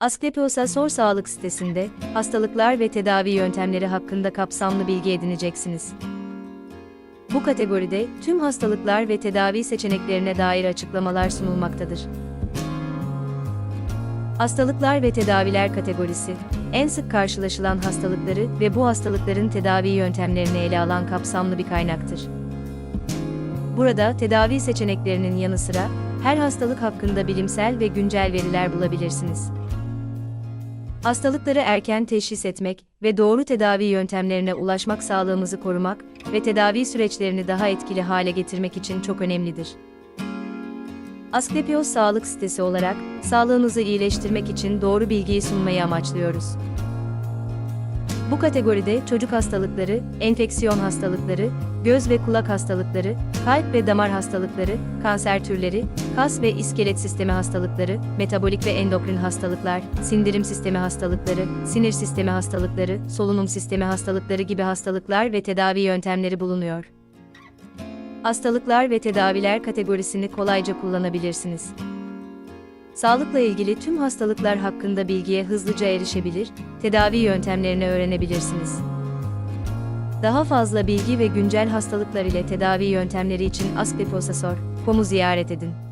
Asklepios'a Sor Sağlık sitesinde hastalıklar ve tedavi yöntemleri hakkında kapsamlı bilgi edineceksiniz. Bu kategoride tüm hastalıklar ve tedavi seçeneklerine dair açıklamalar sunulmaktadır. Hastalıklar ve tedaviler kategorisi, en sık karşılaşılan hastalıkları ve bu hastalıkların tedavi yöntemlerini ele alan kapsamlı bir kaynaktır. Burada tedavi seçeneklerinin yanı sıra her hastalık hakkında bilimsel ve güncel veriler bulabilirsiniz. Hastalıkları erken teşhis etmek ve doğru tedavi yöntemlerine ulaşmak sağlığımızı korumak ve tedavi süreçlerini daha etkili hale getirmek için çok önemlidir. Asklepios Sağlık sitesi olarak sağlığınızı iyileştirmek için doğru bilgiyi sunmayı amaçlıyoruz. Bu kategoride çocuk hastalıkları, enfeksiyon hastalıkları, göz ve kulak hastalıkları, kalp ve damar hastalıkları, kanser türleri, kas ve iskelet sistemi hastalıkları, metabolik ve endokrin hastalıklar, sindirim sistemi hastalıkları, sinir sistemi hastalıkları, solunum sistemi hastalıkları gibi hastalıklar ve tedavi yöntemleri bulunuyor. Hastalıklar ve tedaviler kategorisini kolayca kullanabilirsiniz. Sağlıkla ilgili tüm hastalıklar hakkında bilgiye hızlıca erişebilir, tedavi yöntemlerini öğrenebilirsiniz. Daha fazla bilgi ve güncel hastalıklar ile tedavi yöntemleri için sor, ziyaret edin.